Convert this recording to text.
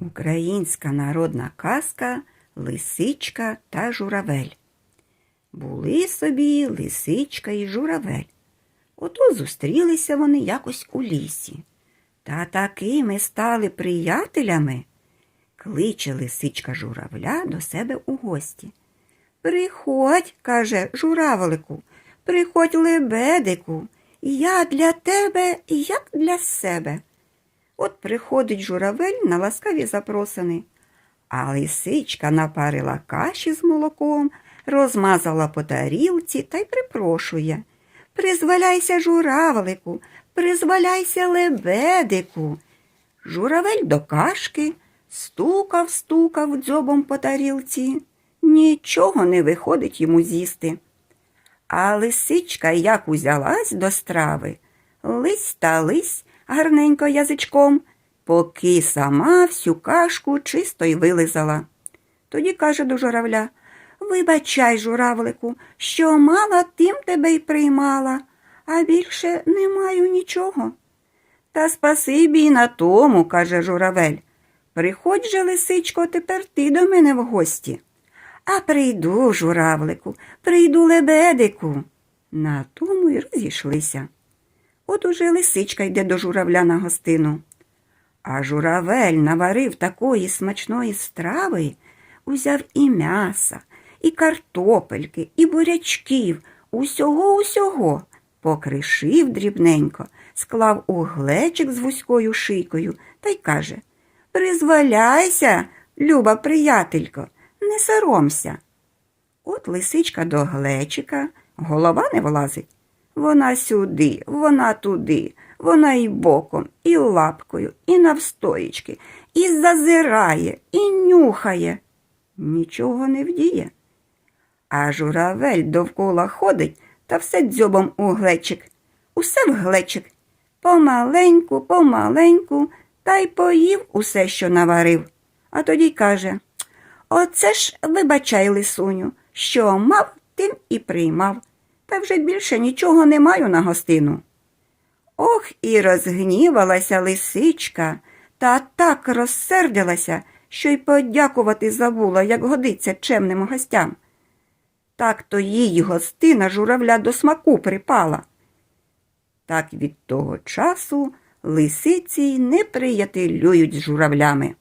Українська народна казка Лисичка та журавель. Були собі лисичка і журавель. Ото зустрілися вони якось у лісі. Та такими стали приятелями. Кличе лисичка журавля до себе у гості. Приходь, каже журавлику, приходь лебедику, я для тебе, як для себе. От приходить журавель на ласкаві запросини, а лисичка напарила каші з молоком, розмазала по тарілці та й припрошує. Призволяйся, журавлику, призволяйся лебедику. Журавель до кашки стукав, стукав дзьобом по тарілці. Нічого не виходить йому з'їсти. А лисичка як узялась до страви, лись та лись гарненько язичком, поки сама всю кашку чисто й вилизала. Тоді каже до журавля Вибачай, журавлику, що мала, тим тебе й приймала, а більше не маю нічого. Та спасибі й на тому, каже журавель. Приходь же, лисичко, тепер ти до мене в гості. А прийду, журавлику, прийду лебедику. На тому й розійшлися. От уже лисичка йде до журавля на гостину. А журавель наварив такої смачної страви, узяв і м'яса, і картопельки, і бурячків, усього усього, покришив дрібненько, склав у глечик з вузькою шийкою та й каже Призволяйся, люба приятелько, не соромся. От лисичка до глечика, голова не влазить. Вона сюди, вона туди, вона і боком, і лапкою, і навстоячки, і зазирає, і нюхає. Нічого не вдіє. А журавель довкола ходить та все дзьобом у глечик. Усе в глечик. Помаленьку, помаленьку, та й поїв усе, що наварив. А тоді каже Оце ж, вибачай, лисуню, що мав, тим і приймав, та вже більше нічого не маю на гостину. Ох, і розгнівалася лисичка, та так розсердилася, що й подякувати забула, як годиться чемним гостям. Так то їй гостина журавля до смаку припала. Так від того часу лисиці не приятелюють з журавлями.